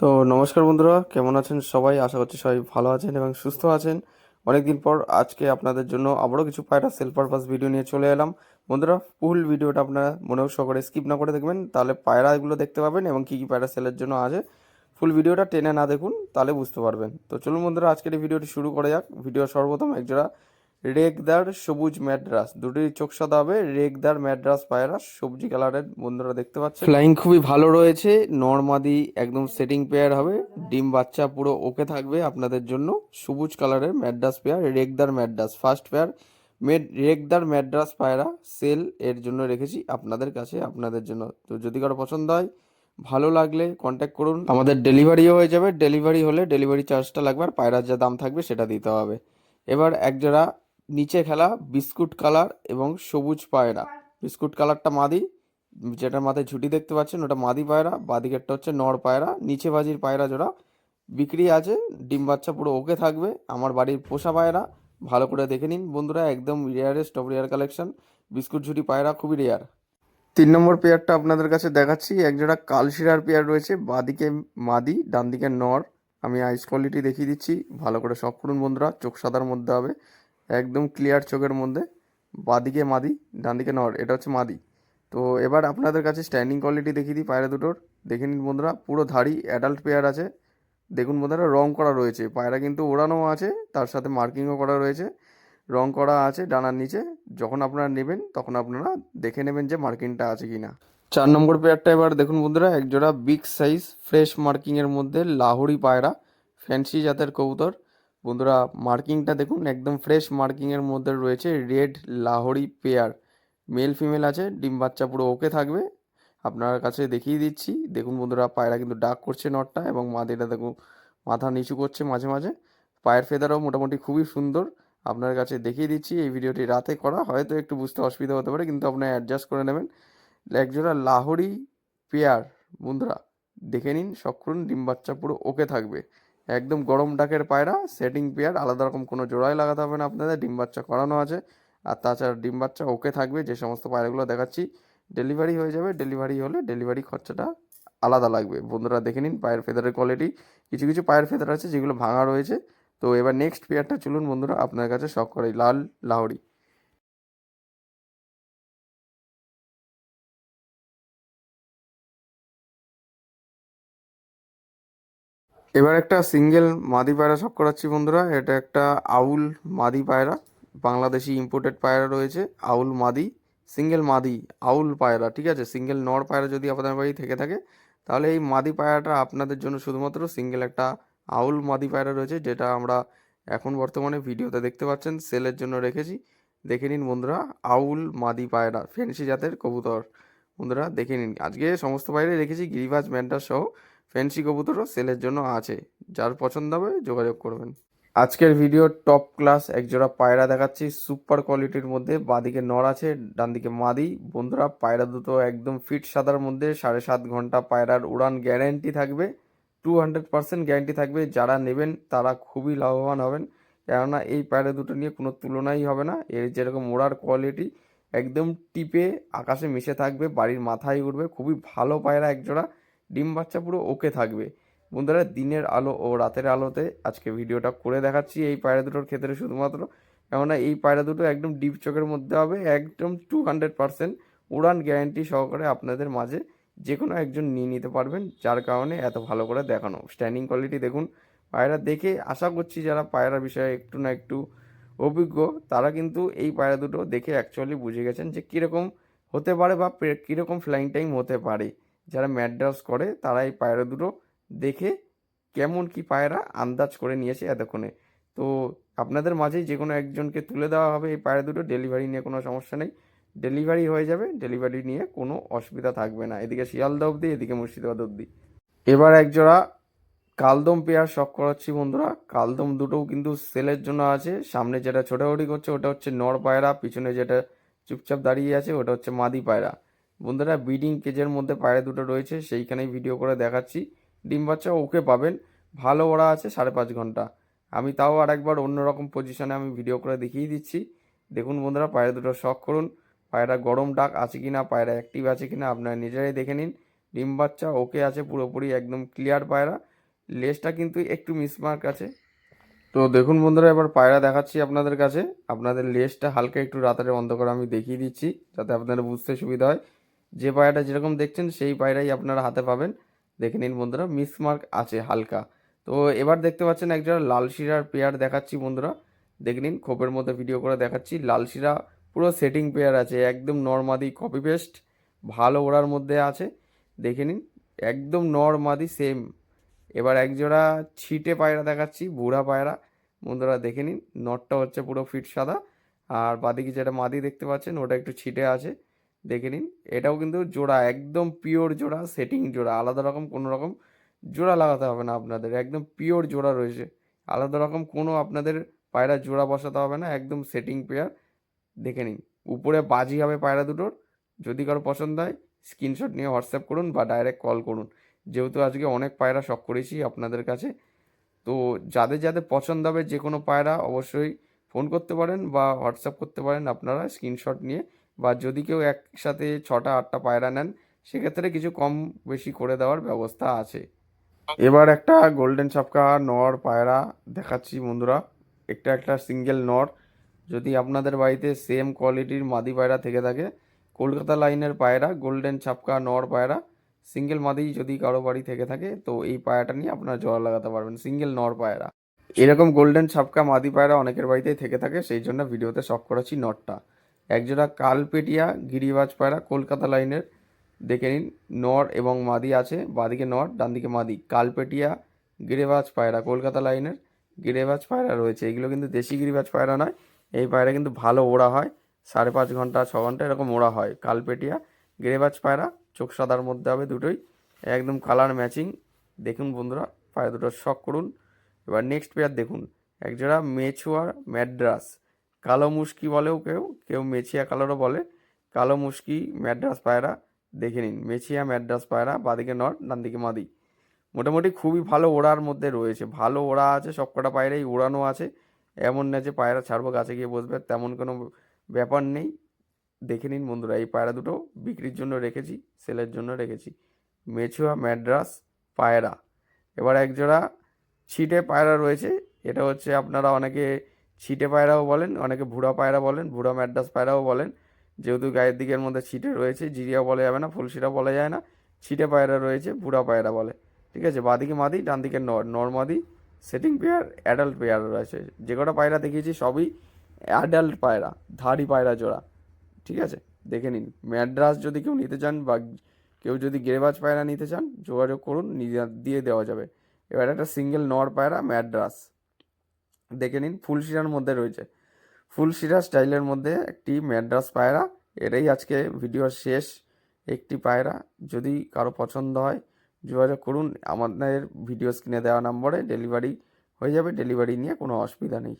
তো নমস্কার বন্ধুরা, কেমন আছেন সবাই? আশা করছি সবাই ভালো আছেন এবং সুস্থ আছেন। অনেকদিন পর আজকে আপনাদের জন্য আবারও কিছু পায়রা সেল পারপাস ভিডিও নিয়ে চলে এলাম। বন্ধুরা ফুল ভিডিওটা আপনারা মনেও সহকারে স্কিপ না করে দেখবেন। তাহলে পায়রাগুলো দেখতে পাবেন এবং কী কী পায়রা সেলের জন্য আছে। ফুল ভিডিওটা টেনে না দেখুন, তাহলে বুঝতে পারবেন। তো চলুন বন্ধুরা, আজকের এই ভিডিওটি শুরু করা যাক। ভিডিও সর্বপ্রথম একজোড়া রেগদার সবুজ ম্যাড্রাস। দুটোই চোখ সাদা হবে। রেগদার ম্যাড্রাস পায়রা সবজি কালারের। বন্ধুরা দেখতে পাচ্ছেন? ফ্লাইং খুবই ভালো রয়েছে। নর্মাদি একদম সেটিং পেয়ার হবে। ডিম বাচ্চা পুরো ওকে থাকবে আপনাদের জন্য। সবুজ কালারের ম্যাড্রাস পেয়ার রেগদার ম্যাড্রাস। ফার্স্ট পেয়ার মেড রেগদার ম্যাড্রাস পায়রা সেল এর জন্য রেখেছি আপনাদের কাছে, আপনাদের জন্য। তো যদি কারও পছন্দ হয়, ভালো লাগলে কন্ট্যাক্ট করুন। আমাদের ডেলিভারিও হয়ে যাবে। ডেলিভারি হলে ডেলিভারি চার্জটা লাগবে আর পায়রার যা দাম থাকবে সেটা দিতে হবে। এবার এক একজোড়া নিচে খেলা, বিস্কুট কালার এবং সবুজ পায়রা। বিস্কুট কালারটা মাদি যেটার মাথায় ঝুটি দেখতে পাচ্ছেন, ওটা মাদি পায়রা, বাদিকেরটা হচ্ছে নর পায়রা, নিচে বাজির পায়রা জোড়া। বিক্রি আছে, ডিম বাচ্চা পুরো ওকে থাকবে, আমার বাড়ির পোষা পায়রা, ভালো করে দেখে নিন বন্ধুরা, একদম rarest of rare collection biscuit ঝুটি পায়রা খুবই রেয়ার তিন নম্বর পেয়ারটা আপনাদের কাছে দেখাচ্ছি একজোড়া কালশিরার পেয়ার রয়েছে, বাদিকে মাদি ডান দিকে নর। আমি আইস কোয়ালিটি দেখিয়ে দিচ্ছি, ভালো করে শখ করুন বন্ধুরা, চোখ সাদার মধ্যে হবে। একদম ক্লিয়ার চোখের মধ্যে। বাদিকে মাদি ডান দিকে নর, এটা হচ্ছে মাদি। তো এবার আপনাদের কাছে স্ট্যান্ডিং কোয়ালিটি দেখিয়ে দিই পায়রা দুটোর। দেখে নিন বন্ধুরা, পুরো ধাড়ি অ্যাডাল্ট পেয়ার আছে। দেখুন বন্ধুরা, রং করা রয়েছে। পায়রা কিন্তু ওড়ানো আছে, তার সাথে মার্কিংও করা রয়েছে। রং করা আছে ডানার নিচে। যখন আপনারা নেবেন, তখন আপনারা দেখে নেবেন যে মার্কিংটা আছে কি না চার নম্বর পেয়ারটা এবার দেখুন বন্ধুরা একজোড়া বিগ সাইজ ফ্রেশ মার্কিংয়ের মধ্যে লাহোরি পায়রা ফ্যান্সি জাতের কবুতর। বন্ধুরা, মার্কিংটা দেখুন, একদম ফ্রেশ মার্কিংয়ের মধ্যে রয়েছে red Lahori pair male female আছে, ডিম বাচ্চা পুরো ওকে থাকবে। আপনার কাছে দেখিয়ে দিচ্ছি। দেখুন বন্ধুরা, পায়রা কিন্তু ডাক করছে নটটা এবং মাদিটা দেখুন, মাথা নিচু করছে মাঝে মাঝে। পায়ের ফেদারও মোটামুটি খুবই সুন্দর। আপনার কাছে দেখিয়ে দিচ্ছি, এই ভিডিওটি রাতে করা। হয়তো একটু বুঝতে অসুবিধা হতে পারে, কিন্তু আপনারা অ্যাডজাস্ট করে নেবেন। একজোড়া লাহোরি পেয়ার বন্ধুরা, দেখে নিন করুন, ডিম বাচ্চা পুরো ওকে থাকবে। একদম গরম ডাকের পায়রা সেটিং পেয়ার, আলাদা রকম কোনো জোড়াই লাগাতে হবে না আপনাদের, ডিম বাচ্চা করানো আছে। আর তাছাড়া ডিম বাচ্চা ওকে থাকবে, যে সমস্ত পায়রাগুলো দেখাচ্ছি ডেলিভারি হয়ে যাবে ডেলিভারি হলে ডেলিভারি খরচাটা আলাদা লাগবে। বন্ধুরা দেখে নিন পায়ের ফেদারের কোয়ালিটি কিছু কিছু পায়ের ফেদার আছে যেগুলো ভাঙা রয়েছে। তো এবার নেক্সট পেয়ারটা চলুন বন্ধুরা আপনার কাছে শখ করে লাল লাহড়ি। এবার একটা সিঙ্গেল মাদি পায়রা শখ করাচ্ছি বন্ধুরা। এটা একটা আউল মাদি পায়রা, বাংলাদেশি ইম্পোর্টেড পায়রা রয়েছে, আউল মাদি সিঙ্গেল মাদি, আউল পায়রা, ঠিক আছে? সিঙ্গেল নর পায়রা যদি আপনাদের বাড়ি থেকে থাকে, তাহলে এই মাদি পায়রাটা আপনাদের জন্য শুধুমাত্র সিঙ্গেল একটা আউল মাদি পায়রা রয়েছে, যেটা আমরা এখন বর্তমানে ভিডিওতে দেখতে পাচ্ছেন সেলের জন্য রেখেছি। দেখে নিন বন্ধুরা, আউল মাদি পায়রা ফেন্সি জাতের কবুতর। বন্ধুরা, দেখে নিন। আজকে সমস্ত পায়রাই রেখেছি, গিরিবাজ ম্যান্টার সহ ফ্যান্সি কবুতরও সেলের জন্য আছে। যার পছন্দ হবে যোগাযোগ করবেন। আজকের ভিডিও টপ ক্লাস, একজোড়া পায়রা দেখাচ্ছি। সুপার কোয়ালিটির মধ্যে বাদিকে নর আছে ডান দিকে মাদি। বন্ধুরা, পায়রা দুটো একদম ফিট সাদার মধ্যে সাড়ে সাত ঘণ্টা পায়রার উড়ান গ্যারেন্টি থাকবে। টু হান্ড্রেড পার্সেন্ট গ্যারেন্টি থাকবে। যারা নেবেন, তারা খুবই লাভবান হবেন। কেননা এই পায়রা দুটো নিয়ে কোনো তুলনাই হবে না। এর যেরকম ওড়ার কোয়ালিটি একদম টিপে আকাশে মিশে থাকবে, বাড়ির মাথায় উঠবে খুবই ভালো পায়রা একজোড়া। ডিম বাচ্চা পুরো ওকে থাকবে। বন্ধুরা, দিনের আলো ও রাতের আলোতে আজকে ভিডিওটা করে দেখাচ্ছি এই পায়রা দুটোর ক্ষেত্রে শুধুমাত্র। কেননা এই পায়রা দুটো একদম ডিপ চোখের মধ্যে হবে, একদম টু হান্ড্রেড পারসেন্ট উড়ান গ্যারান্টি সহকারে আপনাদের মাঝে যে কোনো একজন নিয়ে নিতে পারবেন, যার কারণে এত ভালো করে দেখানো। স্ট্যান্ডিং কোয়ালিটি দেখুন, পায়রা দেখে আশা করছি যারা পায়রা বিষয়ে একটু না একটু অভিজ্ঞ, তারা কিন্তু এই পায়রা দুটো দেখে অ্যাকচুয়ালি বুঝে গেছেন যে কীরকম হতে পারে বা কীরকম ফ্লাইং টাইম হতে পারে। যারা ম্যাড্রাস করে, তারা এই পায়রা দুটো দেখে কেমন কি পায়রা আন্দাজ করে নিয়েছে এতক্ষণে। তো আপনাদের মাঝেই যে কোনো একজনকে তুলে দেওয়া হবে এই পায়রা দুটো। ডেলিভারি নিয়ে কোনো সমস্যা নেই। ডেলিভারি হয়ে যাবে, ডেলিভারি নিয়ে কোনো অসুবিধা থাকবে না। এদিকে শিয়ালদা অবধি, এদিকে মুর্শিদাবাদ অবধি। এবার একজোড়া কালদম পেয়ার শখ করাচ্ছি বন্ধুরা। কালদম দুটোও কিন্তু সেলের জন্য আছে। সামনে যেটা ছোটাছুটি করছে, ওটা হচ্ছে নর পায়রা, পিছনে যেটা চুপচাপ দাঁড়িয়ে আছে, ওটা হচ্ছে মাদি পায়রা। বন্ধুরা ব্রিডিং কেজের মধ্যে পায়রা দুটো রয়েছে, সেইখানেই ভিডিও করে দেখাচ্ছি। ডিম বাচ্চা ওকে পাবেন। ভালো ওরা আছে সাড়ে পাঁচ ঘণ্টা। আমি তাও আরেকবার অন্যরকম পজিশনে আমি ভিডিও করে দেখিয়ে দিচ্ছি। দেখুন বন্ধুরা, পায়রা দুটো শখ করুন। পায়রা গরম ডাক আছে কি না পায়রা অ্যাক্টিভ আছে কি না আপনারা নিজেরাই দেখে নিন। ডিম বাচ্চা ওকে আছে পুরোপুরি একদম ক্লিয়ার পায়রা। লেজটা কিন্তু একটু মিসমার্ক আছে। তো দেখুন বন্ধুরা, এবার পায়রা দেখাচ্ছি আপনাদের কাছে। আপনাদের লেজটা হালকা একটু রাতারে বন্ধ করে আমি দেখিয়ে দিচ্ছি, যাতে আপনারা বুঝতে সুবিধা হয়। যে পায়রাটা যেরকম দেখছেন, সেই পায়রাই আপনারা হাতে পাবেন। দেখে নিন বন্ধুরা মিসমার্ক আছে হালকা। তো এবার দেখতে পাচ্ছেন একজোড়া লাল শিরার পেয়ার দেখাচ্ছি বন্ধুরা। দেখে নিন, খোপের মধ্যে ভিডিও করে দেখাচ্ছি। লাল শিরা পুরো সেটিং পেয়ার আছে, একদম নর্মাদি কপি পেস্ট ভালো ওড়ার মধ্যে আছে। দেখে নিন, একদম নর্মাদি সেম এবার একজোড়া ছিটে পায়রা দেখাচ্ছি, বুড়া পায়রা। বন্ধুরা, দেখে নিন নটটা হচ্ছে পুরো ফিট সাদা। আর বাদিকে যেটা মাদি দেখতে পাচ্ছেন, ওটা একটু ছিটে আছে। দেখে নিন। এটাও কিন্তু জোড়া, একদম পিওর জোড়া সেটিং জোড়া, আলাদা রকম কোনো রকম জোড়া লাগাতে হবে না আপনাদের, একদম পিওর জোড়া রয়েছে। আলাদা রকম কোনো আপনাদের পায়রা জোড়া বসাতে হবে না, একদম সেটিং পেয়ার দেখে নিন, উপরে বাজি হবে পায়রা দুটোর, যদি কারও পছন্দ হয় স্ক্রিনশট নিয়ে হোয়াটসঅ্যাপ করুন বা ডাইরেক্ট কল করুন। যেহেতু আজকে অনেক পায়রা শখ করেছি আপনাদের কাছে, তো যাদের যাদের পছন্দ হবে যে কোনো পায়রা অবশ্যই ফোন করতে পারেন বা হোয়াটসঅ্যাপ করতে পারেন, আপনারা স্ক্রিনশট নিয়ে বা যদি কেউ একসাথে ছটা, আটটা পায়রা নেন, সেক্ষেত্রে কিছু কম বেশি করে দেওয়ার ব্যবস্থা আছে। এবার একটা গোল্ডেন ছাপকা নর পায়রা দেখাচ্ছি বন্ধুরা। একটা একটা সিঙ্গেল নর। যদি আপনাদের বাড়িতে সেম কোয়ালিটির মাদি পায়রা থেকে থাকে, কলকাতা লাইনের পায়রা গোল্ডেন ছাপকা নর পায়রা সিঙ্গেল মাদি যদি কারও বাড়ি থেকে থাকে, তো এই পায়রাটা নিয়ে আপনারা জোড়া লাগাতে পারবেন সিঙ্গেল নর পায়রা। এরকম গোল্ডেন ছাপকা মাদি পায়রা অনেকের বাড়িতেই থেকে থাকে, সেই জন্য ভিডিওতে শখ করেছি নটটা একজোড়া কালপেটিয়া গিরিবাজ পায়রা কলকাতা লাইনের দেখে নিন। নর এবং মাদি আছে, বাদিকে নর ডান দিকে মাদি। কালপেটিয়া গিরিবাজ পায়রা, কলকাতা লাইনের গিরিবাজ পায়রা রয়েছে। এগুলো কিন্তু দেশি গিরিবাজ পায়রা নয়, এই পায়রা কিন্তু ভালো ওড়া হয়। সাড়ে পাঁচ ঘণ্টা, ছ ঘণ্টা এরকম ওড়া হয়। কালপেটিয়া গিরিবাজ পায়রা, চোখ সাদার মধ্যে হবে দুটোই। একদম কালার ম্যাচিং দেখুন বন্ধুরা, পায়রা দুটো শখ করুন। এবার নেক্সট পেয়ার দেখুন। একজোড়া মেছুয়ার ম্যাড্রাস কালো মুশকি বলেও কেউ কেউ মেছিয়া কালারও বলে। কালো মুশকি, ম্যাড্রাস পায়রা, দেখে নিন। মেছিয়া ম্যাড্রাস পায়রা, বাদিকে নট ডান দিকে মাদি। মোটামুটি খুবই ভালো ওড়ার মধ্যে রয়েছে। ভালো ওড়া আছে সবকটা পায়রাই, ওড়ানো আছে। এমন না যে পায়রা ছাড়বো, গাছে গিয়ে বসবে, তেমন কোনো ব্যাপার নেই। দেখে নিন বন্ধুরা, এই পায়রা দুটো বিক্রির জন্য রেখেছি, সেলের জন্য রেখেছি। মেছুয়া, ম্যাড্রাস পায়রা। এবার একজোড়া ছিটে পায়রা রয়েছে। এটা হচ্ছে আপনারা অনেকে ছিটে পায়রাও বলেন, অনেকে ভুড়া পায়রা বলেন, ভুড়া ম্যাড্রাস পায়রাও বলেন। যেহেতু গায়ের দিকের মধ্যে ছিটে রয়েছে জিরিয়া বলা যাবে না, ফুলশিরা বলা যায় না, ছিটে পায়রা রয়েছে, ভুড়া পায়রা বলে। ঠিক আছে, বাদিকে মাদি ডান দিকে নর নর মাদি, সেটিং পেয়ার, অ্যাডাল্ট পেয়ার রয়েছে। যে কটা পায়রা দেখিয়েছি সবই অ্যাডাল্ট পায়রা, ধাড়ি পায়রা জোড়া। ঠিক আছে, দেখে নিন। ম্যাড্রাস যদি কেউ নিতে চান বা কেউ যদি গেরেবাজ পায়রা নিতে চান, যোগাযোগ করুন দিয়ে দেওয়া যাবে। এবার একটা সিঙ্গেল নর পায়রা, ম্যাড্রাস। দেখে নিন, ফুল শিরার মধ্যে রয়েছে। ফুল শিরা স্টাইলের মধ্যে একটি ম্যাড্রাস পায়রা, এটাই আজকে ভিডিওর শেষ একটি পায়রা। যদি কারও পছন্দ হয়, যোগাযোগ করুন, আমাদের ভিডিও স্ক্রিনে দেওয়া নম্বরে ডেলিভারি হয়ে যাবে, ডেলিভারি নিয়ে কোনো অসুবিধা নেই।